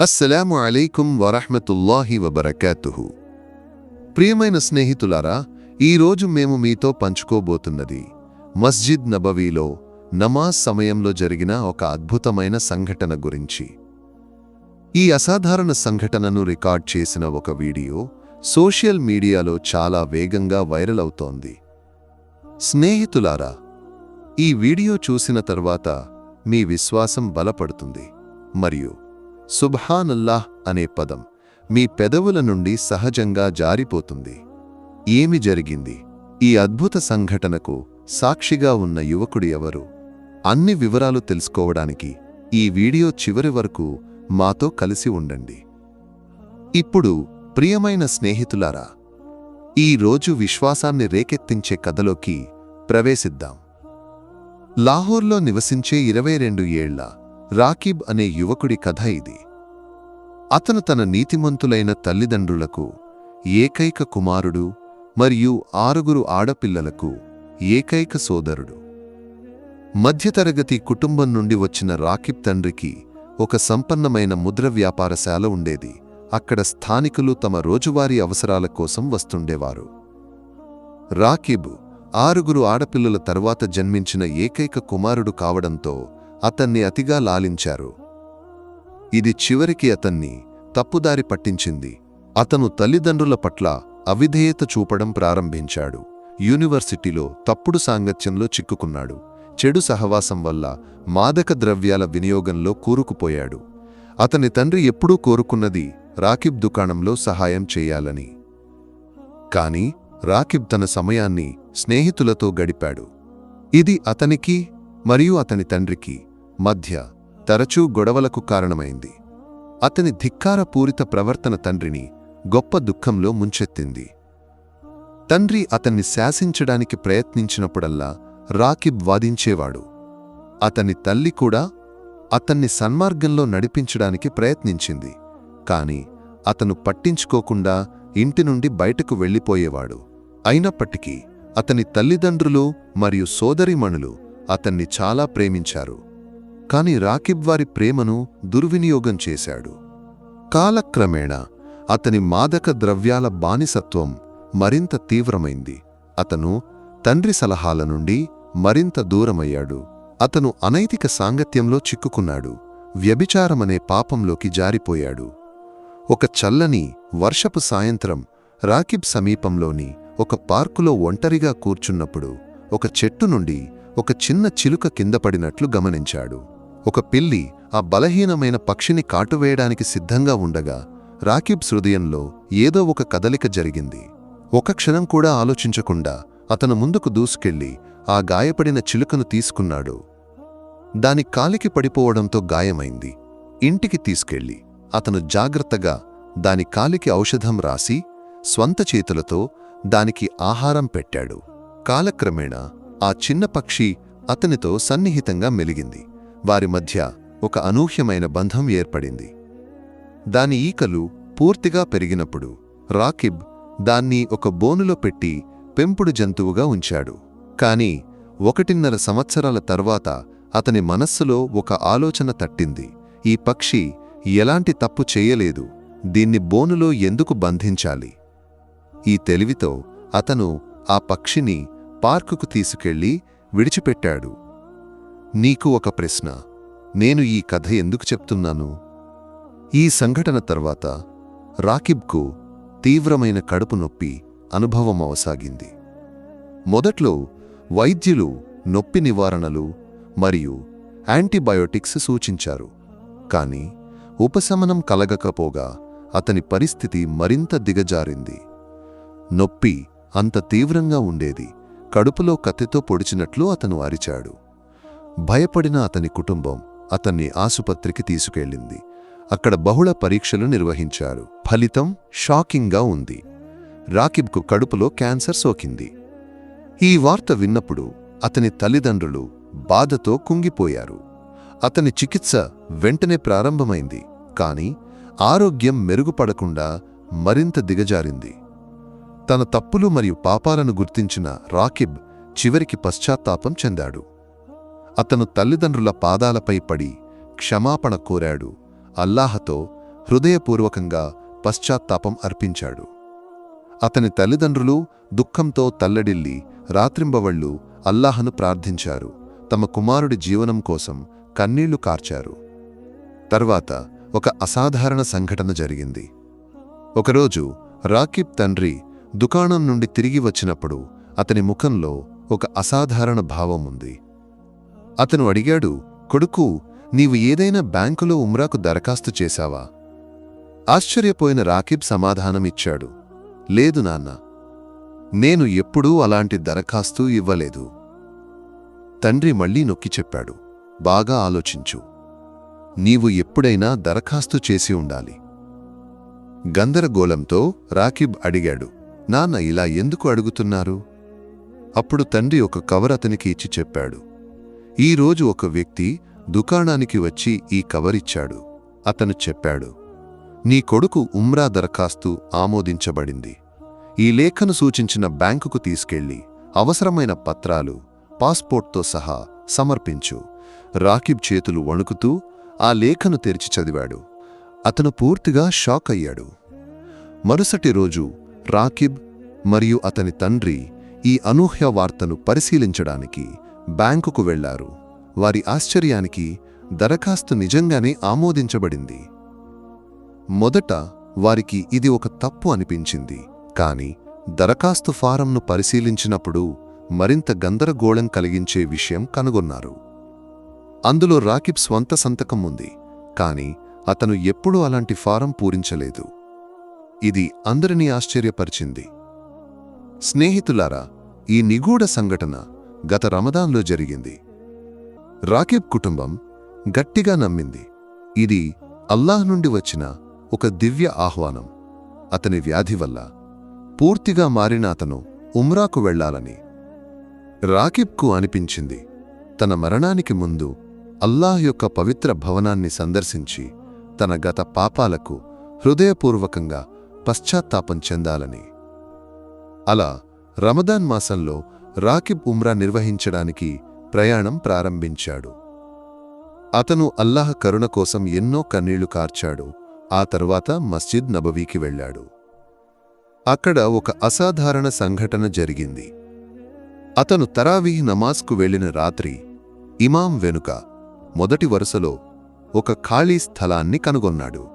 అస్సలాము అలైకుం వరహ్మతుల్లాహి వబరకాతుహు. ప్రియమైన స్నేహితులారా ఈరోజు మేము మీతో పంచుకోబోతున్నది మస్జిద్ నబవీలో నమాజ్ సమయంలో జరిగిన ఒక అద్భుతమైన సంఘటన గురించి. ఈ అసాధారణ సంఘటనను రికార్డ్ చేసిన ఒక వీడియో సోషల్ మీడియాలో చాలా వేగంగా వైరల్ అవుతోంది. స్నేహితులారా ఈ వీడియో చూసిన తర్వాత మీ విశ్వాసం బలపడుతుంది మరియు సుబ్హానల్లాహ్ అనే పదం మీ పెదవుల నుండి సహజంగా జారిపోతుంది. ఏమి జరిగింది? ఈ అద్భుత సంఘటనకు సాక్షిగా ఉన్న యువకుడు ఎవరు? అన్ని వివరాలు తెలుసుకోవడానికి ఈ వీడియో చివరి వరకు మాతో కలిసి ఉండండి. ఇప్పుడు ప్రియమైన స్నేహితులారా ఈ రోజు విశ్వాసాన్ని రేకెత్తించే కథలోకి ప్రవేశిద్దాం. లాహోర్లో నివసించే ఇరవై రెండు ఏళ్ళ రాకీబ్ అనే యువకుడి కథ ఇది. అతను తన నీతిమంతులైన తల్లిదండ్రులకు ఏకైక కుమారుడు మరియు ఆరుగురు ఆడపిల్లలకు ఏకైక సోదరుడు. మధ్యతరగతి కుటుంబం నుండి వచ్చిన రాకిబ్ తండ్రికి ఒక సంపన్నమైన ముద్ర వ్యాపారశాల ఉండేది. అక్కడ స్థానికులు తమ రోజువారీ అవసరాల కోసం వస్తుండేవారు. రాకిబ్ ఆరుగురు ఆడపిల్లల తర్వాత జన్మించిన ఏకైక కుమారుడు కావడంతో అతన్ని అతిగా లాలించారు. ఇది చివరికి అతన్ని తప్పుదారి పట్టించింది. అతను తల్లిదండ్రుల పట్ల అవిధేయత చూపడం ప్రారంభించాడు. యూనివర్సిటీలో తప్పుడు సాంగత్యంలో చిక్కుకున్నాడు. చెడు సహవాసం వల్ల మాదక ద్రవ్యాల వినియోగంలో కూరుకుపోయాడు. అతని తండ్రి ఎప్పుడూ కోరుకున్నది రాకిబ్ దుకాణంలో సహాయం చేయాలని. కాని రాకిబ్ తన సమయాన్ని స్నేహితులతో గడిపాడు. ఇది అతనికి మరియు అతని తండ్రికి మధ్య తరచూ గొడవలకు కారణమైంది. అతని ధిక్కారపూరిత ప్రవర్తన తండ్రిని గొప్ప దుఃఖంలో ముంచెత్తింది. తండ్రి అతన్ని శాసించడానికి ప్రయత్నించినప్పుడల్లా రాకిబ్ వాదించేవాడు. అతని తల్లి కూడా అతన్ని సన్మార్గంలో నడిపించడానికి ప్రయత్నించింది. కాని అతను పట్టించుకోకుండా ఇంటి నుండి బయటకు వెళ్ళిపోయేవాడు. అయినప్పటికీ అతని తల్లిదండ్రులు మరియు సోదరిమణులు అతన్ని చాలా ప్రేమించారు. కాని రాకిబ్ వారి ప్రేమను దుర్వినియోగం చేశాడు. కాలక్రమేణా అతని మాదక ద్రవ్యాల బానిసత్వం మరింత తీవ్రమైంది. అతను తండ్రి సలహాల నుండి మరింత దూరమయ్యాడు. అతను అనైతిక సాంగత్యంలో చిక్కుకున్నాడు. వ్యభిచారమనే పాపంలోకి జారిపోయాడు. ఒక చల్లని వర్షపు సాయంత్రం రాకిబ్ సమీపంలోని ఒక పార్కులో ఒంటరిగా కూర్చున్నప్పుడు ఒక చెట్టు నుండి ఒక చిన్న చిలుక కింద పడినట్లు గమనించాడు. ఒక పిల్లి ఆ బలహీనమైన పక్షిని కాటువేయడానికి సిద్ధంగా ఉండగా రాకిబ్ హృదయంలో ఏదో ఒక కదలిక జరిగింది. ఒక క్షణం కూడా ఆలోచించకుండా అతను ముందుకు దూసుకెళ్ళి ఆ గాయపడిన చిలుకను తీసుకున్నాడు. దాని కాలికి పడిపోవడంతో గాయమైంది. ఇంటికి తీసుకెళ్ళి అతను జాగ్రత్తగా దాని కాలికి ఔషధం రాసి స్వంత చేతులతో దానికి ఆహారం పెట్టాడు. కాలక్రమేణా ఆ చిన్న పక్షి అతనితో సన్నిహితంగా మెలిగింది. వారి మధ్య ఒక అనూహ్యమైన బంధం ఏర్పడింది. దాని ఈకలు పూర్తిగా పెరిగినప్పుడు రాకిబ్ దాన్ని ఒక బోనులో పెట్టి పెంపుడు జంతువుగా ఉంచాడు. కాని ఒకటిన్నర సంవత్సరాల తర్వాత అతని మనస్సులో ఒక ఆలోచన తట్టింది. ఈ పక్షి ఎలాంటి తప్పు చేయలేదు దీన్ని బోనులో ఎందుకు బంధించాలి? ఈ తెలివితో అతను ఆ పక్షిని పార్కుకు తీసుకెళ్ళి విడిచిపెట్టాడు. నీకు ఒక ప్రశ్న. నేను ఈ కథ ఎందుకు చెప్తున్నాను? ఈ సంఘటన తర్వాత రాకిబ్కు తీవ్రమైన కడుపు నొప్పి అనుభవం అవసాగింది. మొదట్లో వైద్యులు నొప్పి నివారణలు మరియు యాంటీబయోటిక్స్ సూచించారు. కాని ఉపశమనం కలగకపోగా అతని పరిస్థితి మరింత దిగజారింది. నొప్పి అంత తీవ్రంగా ఉండేది. కడుపులో కత్తితో పొడిచినట్లు అతను అరిచాడు. భయపడిన అతని కుటుంబం అతన్ని ఆసుపత్రికి తీసుకెళ్ళింది. అక్కడ బహుళ పరీక్షలు నిర్వహించారు. ఫలితం షాకింగ్గా ఉంది. రాకిబ్కు కడుపులో క్యాన్సర్ సోకింది. ఈ వార్త విన్నప్పుడు అతని తల్లిదండ్రులు బాధతో కుంగిపోయారు. అతని చికిత్స వెంటనే ప్రారంభమైంది. కాని ఆరోగ్యం మెరుగుపడకుండా మరింత దిగజారింది. తన తప్పులు మరియు పాపాలను గుర్తించిన రాకిబ్ చివరికి పశ్చాత్తాపం చెందాడు. అతను తల్లిదండ్రుల పాదాలపై పడి క్షమాపణ కోరాడు. అల్లాహతో హృదయపూర్వకంగా పశ్చాత్తాపం అర్పించాడు. అతని తల్లిదండ్రులు దుఃఖంతో తల్లడిల్లి రాత్రింబవళ్ళు అల్లాహను ప్రార్థించారు. తమ కుమారుడి జీవనం కోసం కన్నీళ్ళు కార్చారు. తర్వాత ఒక అసాధారణ సంఘటన జరిగింది. ఒకరోజు రాకిబ్ తండ్రి దుకాణం నుండి తిరిగి వచ్చినప్పుడు అతని ముఖంలో ఒక అసాధారణ భావం ఉంది. అతను అడిగాడు కొడుకు నీవు ఏదైనా బ్యాంకులో ఉమ్రాకు దరఖాస్తు చేశావా? ఆశ్చర్యపోయిన రాకిబ్ సమాధానమిచ్చాడు లేదు నాన్న నేను ఎప్పుడూ అలాంటి దరఖాస్తు ఇవ్వలేదు. తండ్రి మళ్ళీ నొక్కి చెప్పాడు బాగా ఆలోచించు నీవు ఎప్పుడైనా దరఖాస్తు చేసి ఉండాలి. గందరగోళంతో రాకిబ్ అడిగాడు నాన్న ఇలా ఎందుకు అడుగుతున్నారు? అప్పుడు తండ్రి ఒక కవర్ అతనికి ఇచ్చి చెప్పాడు ఈరోజు ఒక వ్యక్తి దుకాణానికి వచ్చి ఈ కవరిచ్చాడు. అతను చెప్పాడు నీ కొడుకు ఉమ్రా దరఖాస్తు ఆమోదించబడింది. ఈ లేఖను సూచించిన బ్యాంకుకు తీసుకెళ్ళి అవసరమైన పత్రాలు పాస్పోర్ట్తో సహా సమర్పించు. రాకిబ్ చేతులు వణుకుతూ ఆ లేఖను తెరిచి చదివాడు. అతను పూర్తిగా షాక్ అయ్యాడు. మరుసటి రోజు రాకిబ్ మరియు అతని తండ్రి ఈ అనూహ్య వార్తను పరిశీలించడానికి బ్యాంకుకు వెళ్ళారు. వారి ఆశ్చర్యానికి దరఖాస్తు నిజంగానే ఆమోదించబడింది. మొదట వారికి ఇది ఒక తప్పు అనిపించింది. కాని దరఖాస్తు ఫారంను పరిశీలించినప్పుడు మరింత గందరగోళం కలిగించే విషయం కనుగొన్నారు. అందులో రాకిబ్ స్వంత సంతకం ఉంది. కాని అతను ఎప్పుడూ అలాంటి ఫారం పూరించలేదు. ఇది అందరినీ ఆశ్చర్యపరిచింది. స్నేహితులారా ఈ నిగూఢ సంఘటన గత రమదాన్లో జరిగింది. రాకిబ్ కుటుంబం గట్టిగా నమ్మింది. ఇది అల్లాహ్ నుండి వచ్చిన ఒక దివ్య ఆహ్వానం. అతని వ్యాధి వల్ల పూర్తిగా మారిన అతను ఉమ్రాకు వెళ్ళాలని రాకిబ్కు అనిపించింది. తన మరణానికి ముందు అల్లాహ్ యొక్క పవిత్ర భవనాన్ని సందర్శించి తన గత పాపాలకు హృదయపూర్వకంగా పశ్చాత్తాపం చెందాలని. అలా రమదాన్ మాసంలో రాకిబ్ ఉమ్రా నిర్వహించడానికి ప్రయాణం ప్రారంభించాడు. అతను అల్లాహ్ కరుణ కోసం ఎన్నో కన్నీళ్ళు కార్చాడు. ఆ తరువాత మస్జిద్ నబవీకి వెళ్ళాడు. అక్కడ ఒక అసాధారణ సంఘటన జరిగింది. అతను తరావీహ్ నమాజ్కు వెళ్ళిన రాత్రి ఇమాం వెనుక మొదటి వరుసలో ఒక ఖాళీ స్థలాన్ని కనుగొన్నాడు.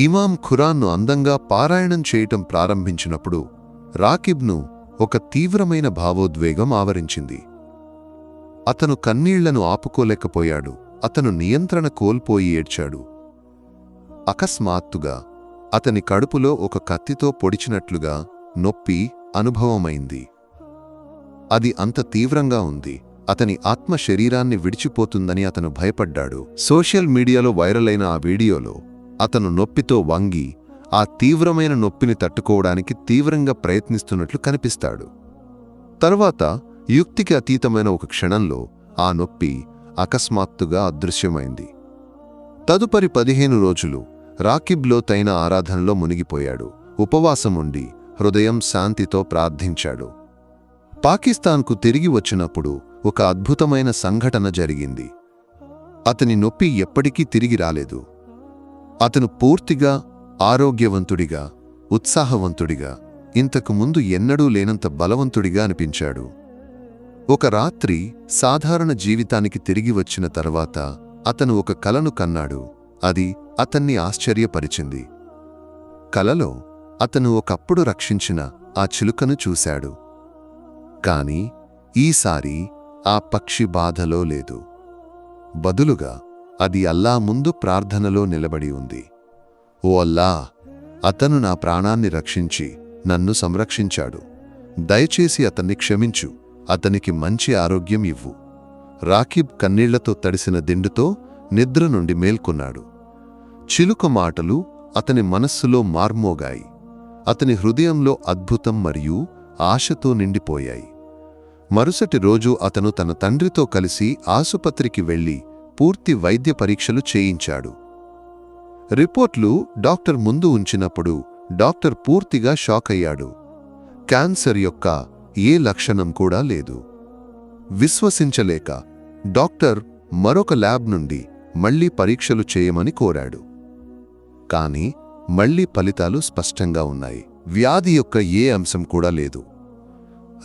ఇమాం ఖురాన్ను అందంగా పారాయణం చేయటం ప్రారంభించినప్పుడు రాకిబ్ను ఒక తీవ్రమైన భావోద్వేగం ఆవరించింది. అతను కన్నీళ్ళను ఆపుకోలేకపోయాడు. అతను నియంత్రణ కోల్పోయి ఏడ్చాడు. అకస్మాత్తుగా అతని కడుపులో ఒక కత్తితో పొడిచినట్లుగా నొప్పి అనుభవమైంది. అది అంత తీవ్రంగా ఉంది. అతని ఆత్మ శరీరాన్ని విడిచిపోతుందని అతను భయపడ్డాడు. సోషల్ మీడియాలో వైరల్ అయిన ఆ వీడియోలో అతను నొప్పితో వంగి ఆ తీవ్రమైన నొప్పిని తట్టుకోవడానికి తీవ్రంగా ప్రయత్నిస్తున్నట్లు కనిపిస్తాడు. తరువాత యుక్తికి అతీతమైన ఒక క్షణంలో ఆ నొప్పి అకస్మాత్తుగా అదృశ్యమైంది. తదుపరి పదిహేను రోజులు రాకిబ్లో తైన ఆరాధనలో మునిగిపోయాడు. ఉపవాసముండి హృదయం శాంతితో ప్రార్థించాడు. పాకిస్తాన్కు తిరిగి వచ్చినప్పుడు ఒక అద్భుతమైన సంఘటన జరిగింది. అతని నొప్పి ఎప్పటికీ తిరిగి రాలేదు. అతను పూర్తిగా ఆరోగ్యవంతుడిగా ఉత్సాహవంతుడిగా ఇంతకు ముందు ఎన్నడూ లేనంత బలవంతుడిగా అనిపించాడు. ఒక రాత్రి సాధారణ జీవితానికి తిరిగి వచ్చిన తర్వాత అతను ఒక కలను కన్నాడు. అది అతన్ని ఆశ్చర్యపరిచింది. కలలో అతను ఒకప్పుడు రక్షించిన ఆ చిలుకను చూశాడు. కాని ఈసారి ఆ పక్షి బాధలో లేదు. బదులుగా అది అల్లా ముందు ప్రార్థనలో నిలబడి ఉంది. ఓ అల్లా అతను నా ప్రాణాన్ని రక్షించి నన్ను సంరక్షించాడు. దయచేసి అతన్ని క్షమించు అతనికి మంచి ఆరోగ్యం ఇవ్వు. రాకిబ్ కన్నీళ్ళతో తడిసిన దిండుతో నిద్ర నుండి మేల్కొన్నాడు. చిలుక మాటలు అతని మనస్సులో మార్మోగాయి. అతని హృదయంలో అద్భుతం మరియు ఆశతో నిండిపోయాయి. మరుసటి రోజు అతను తన తండ్రితో కలిసి ఆసుపత్రికి వెళ్ళి పూర్తి వైద్య పరీక్షలు చేయించాడు. రిపోర్ట్లు డాక్టర్ ముందు ఉంచినప్పుడు డాక్టర్ పూర్తిగా షాక్ అయ్యాడు. క్యాన్సర్ యొక్క ఏ లక్షణం కూడా లేదు. విశ్వసించలేక డాక్టర్ మరొక ల్యాబ్ నుండి మళ్ళీ పరీక్షలు చేయమని కోరాడు. కాని మళ్ళీ ఫలితాలు స్పష్టంగా ఉన్నాయి. వ్యాధి యొక్క ఏ అంశం కూడా లేదు.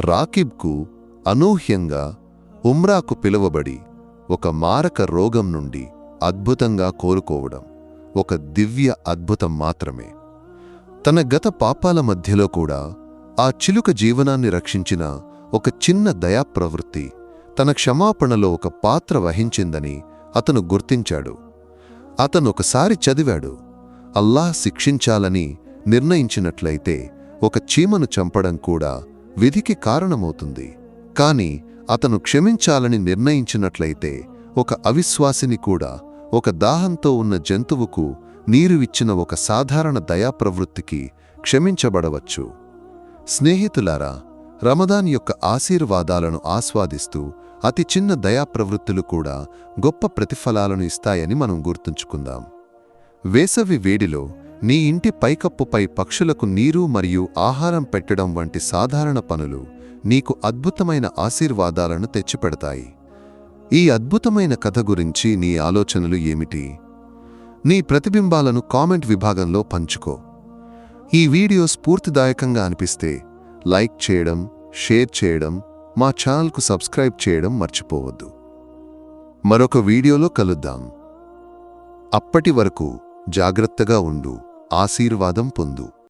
రాకిబ్కు అనూహ్యంగా ఉమ్రాకు పిలువబడి ఒక మారక రోగం నుండి అద్భుతంగా కోలుకోవడం. ఒక దివ్య అద్భుతం మాత్రమే. తన గత పాపాల మధ్యలో కూడా ఆ చిలుక జీవనాన్ని రక్షించిన ఒక చిన్న దయా ప్రవృత్తి తన క్షమాపణలో ఒక పాత్ర వహించిందని అతను గుర్తించాడు. అతను ఒకసారి చదివాడు అల్లాహ్ శిక్షించాలని నిర్ణయించినట్లయితే ఒక చీమను చంపడం కూడా విధికి కారణమవుతుంది. కాని అతను క్షమించాలని నిర్ణయించినట్లయితే ఒక అవిశ్వాసిని కూడా ఒక దాహంతో ఉన్న జంతువుకు నీరు ఇచ్చిన ఒక సాధారణ దయా ప్రవృత్తికి క్షమించబడవచ్చు. స్నేహితులారా రమదాన్ యొక్క ఆశీర్వాదాలను ఆస్వాదిస్తూ అతి చిన్న దయా ప్రవృత్తులు కూడా గొప్ప ప్రతిఫలాలను ఇస్తాయని మనం గుర్తుంచుకుందాం. వేసవి వేడిలో నీ ఇంటి పైకప్పుపై పక్షులకు నీరు మరియు ఆహారం పెట్టడం వంటి సాధారణ పనులు నీకు అద్భుతమైన ఆశీర్వాదాలను తెచ్చిపెడతాయి. ఈ అద్భుతమైన కథ గురించి నీ ఆలోచనలు ఏమిటి? నీ ప్రతిబింబాలను కామెంట్ విభాగంలో పంచుకో. ఈ వీడియో స్ఫూర్తిదాయకంగా అనిపిస్తే లైక్ చేయడం షేర్ చేయడం మా ఛానల్కు సబ్స్క్రైబ్ చేయడం మర్చిపోవద్దు. మరొక వీడియోలో కలుద్దాం. అప్పటి వరకు జాగ్రత్తగా ఉండు ఆశీర్వాదం పొందు.